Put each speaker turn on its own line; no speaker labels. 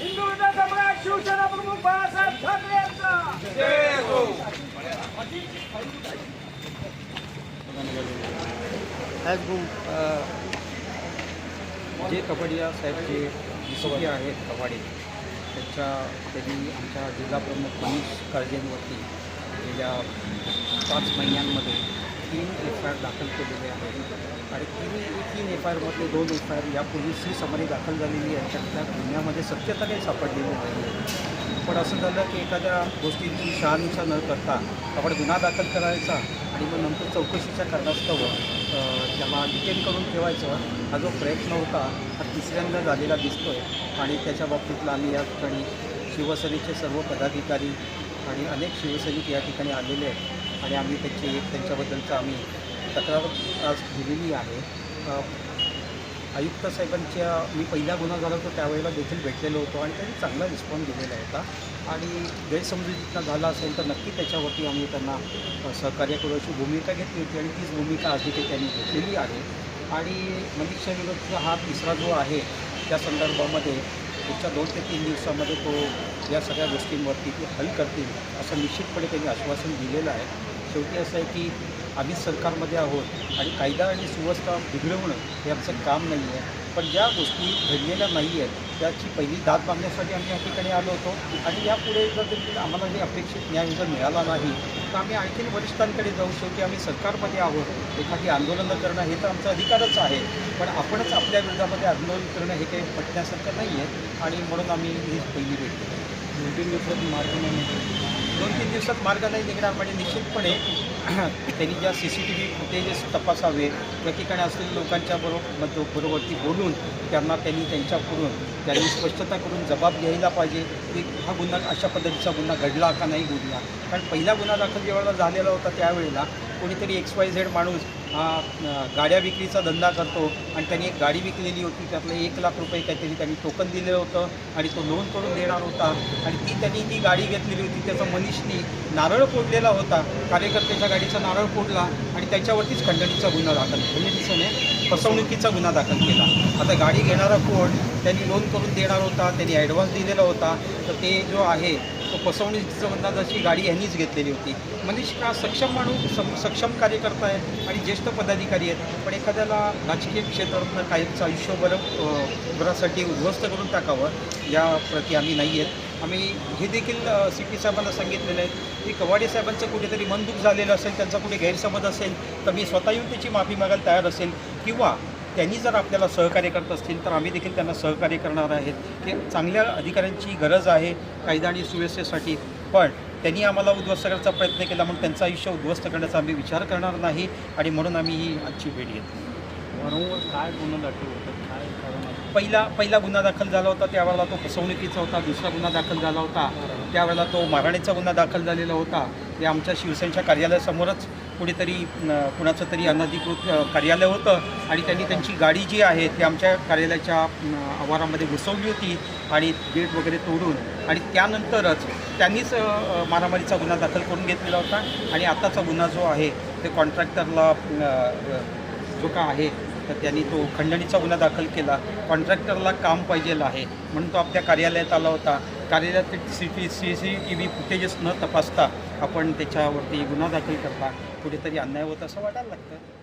हिंदू सम्राट
शिवसेना प्रमुख हो. जे कबड्डीया साहेबचे विसोबी आहेत कबड्डी त्याच्या त्यांनी आमच्या जिल्हाप्रमुख मनीष काळजेंवरती गेल्या पाच महिन्यांमध्ये तीन एफ आय आर दाखल केलेले आहेत. आणि तिन्ही तीन एफ आय आरमध्ये दोन एफ आय आर यापूर्वी सी समरी दाखल झालेली आहे. त्यातल्या गुन्ह्यामध्ये सत्यता काही सापडलेली नाही पण असं झालं की एखाद्या गोष्टीची शहानिशा न करता आपण गुन्हा दाखल करायचा आणि मग नंतर चौकशीच्या कारणास्तव त्याला डिटेल करून ठेवायचं हा जो प्रयत्न होता हा तिसऱ्यांदा झालेला दिसतो आहे आणि त्याच्या बाबतीतला आम्ही या ठिकाणी शिवसेनेचे सर्व पदाधिकारी आणि अनेक शिवसैनिक या ठिकाणी आलेले आहेत. आणि आम्ही त्याची एक त्यांच्याबद्दलचं आम्ही तक्रार आज दिलेली आहे. आयुक्त साहेबांच्या मी पहिला गुन्हा झाला होतो त्यावेळेला देखील भेटलेलो होतो आणि त्यांनी चांगला रिस्पॉन्स दिलेला होता. आणि गैरसमजुतीतनं झाला असेल तर नक्की त्याच्यावरती आम्ही त्यांना सहकार्य करू अशी भूमिका घेतली होती आणि तीच भूमिका आधी ते त्यांनी घेतलेली आहे. आणि मनीषा विरोधचा हा तिसरा जो आहे त्या संदर्भामध्ये पुढच्या दोन ते तीन दिवसामध्ये तो या सगळ्या गोष्टींवरती ते हल करतील असं निश्चितपणे त्यांनी आश्वासन दिलेलं आहे. शेवटी असं आहे की आम्ही सरकारमध्ये आहोत आणि कायदा आणि सुव्यवस्था बिघडवणं हे आमचं काम नाही आहे. पण ज्या गोष्टी घडलेल्या नाही आहेत त्याची पहिली दाद मागण्यासाठी आम्ही या ठिकाणी आलो होतो. आणि यापुढे जर देखील आम्हाला जे अपेक्षित न्याय जर मिळाला नाही तर आम्ही आणखीन वरिष्ठांकडे जाऊ शेवटी आम्ही सरकारमध्ये आहोत. एखादी आंदोलनं करणं हे तर आमचा अधिकारच आहे. पण आपणच आपल्या विरोधामध्ये आंदोलन करणं हे काही पटण्यासारखं नाही आहे आणि म्हणून आम्ही ही पहिली भेट दिली दोन तीन दिवसात मार्ग दोन तीन दिवसात मार्ग नाही निघणार म्हणजे निश्चितपणे त्यांनी ज्या C C T V footages तपासावे त्या ठिकाणी असलेल्या लोकांच्या बरोबर बरोबरती बोलून त्यांना त्यांनी त्यांच्याकडून त्यांनी स्पष्टता करून जबाब घ्यायला पाहिजे. की हा गुन्हा अशा पद्धतीचा गुन्हा घडला का नाही घडला कारण पहिला गुन्हा दाखल जेव्हा झालेला होता त्यावेळेला कोणीतरी एक्स वाय झेड माणूस हा गाड्या विक्रीचा धंदा करतो आणि त्यांनी एक गाडी विकलेली होती त्यातलं एक लाख रुपये काहीतरी त्यांनी टोकन दिलं होतं आणि तो लोन करून देणार होता. आणि ती त्यांनी ती गाडी घेतलेली होती त्याचा मनीषनी नारळ फोडलेला होता. कार्यकर्त्याच्या गाडीचा नारळ फोडला आणि त्याच्यावरतीच खंडणीचा गुन्हा दाखल खंडणीचं फसवणुकीचा गुन्हा दाखल केला. आता गाडी घेणारा कोण त्यांनी लोन करून देणार होता त्यांनी ॲडव्हान्स दिलेला होता. तर ते जो आहे तो म्हणतात अशी गाडी यांनीच घेतलेली होती. म्हणजे हा सक्षम माणूस सम सक्षम कार्यकर्ता आहेत आणि ज्येष्ठ पदाधिकारी आहेत? पण एखाद्याला राजकीय क्षेत्रातनं काहीच आयुष्यभर अ, भरासाठी उद्ध्वस्त करून टाकावं या प्रती आम्ही नाही आहेत. आम्ही हे देखील सी पी साहेबांना सांगितलेलं आहे की कवाडे साहेबांचं कुठेतरी मनदुख झालेलं असेल त्यांचा कुठे गैरसमज असेल तर मी स्वतः येऊन त्याची माफी मागायला तयार असेल किंवा त्यांनी जर आपल्याला सहकार्य करत असतील तर आम्ही देखील त्यांना सहकार्य करणार आहेत. की चांगल्या अधिकाऱ्यांची गरज आहे कायदा आणि सुव्यवस्थेसाठी. पण त्यांनी आम्हाला उद्ध्वस्त करण्याचा प्रयत्न केला म्हणून त्यांचं आयुष्य उद्ध्वस्त करण्याचा आम्ही विचार करणार नाही आणि म्हणून आम्ही ही आजची भेट घेतली.
वारंवार काय गुन्हा दाखल होतात काय?
पहिला पहिला गुन्हा दाखल झाला होता त्यावेळेला तो फसवणुकीचा होता दुसरा गुन्हा दाखल झाला होता त्यावेळेला तो मारहाणीचा गुन्हा दाखल झालेला होता. ते आमच्या शिवसेनेच्या कार्यालयासमोरच कुठेतरी कुणाचं तरी अनधिकृत कार्यालय होतं आणि त्यांनी त्यांची गाडी जी आहे ती आमच्या कार्यालयाच्या आवारामध्ये घुसवली होती आणि गेट वगैरे तोडून आणि त्यानंतरच त्यांनीच मारामारीचा गुन्हा दाखल करून घेतलेला होता आणि आताचा गुन्हा जो आहे ते कॉन्ट्रॅक्टरला जो का आहे तर त्यांनी तो खंडणीचा गुन्हा दाखल केला. कॉन्ट्रॅक्टरला काम पाहिजेल आहे म्हणून तो आपल्या कार्यालयात आला होता. कार्यरत C T C C T V footages न तपासता आपण त्याच्यावरती गुन्हा दाखल करता कुठेतरी अन्याय होत असं वाटायला लागतं.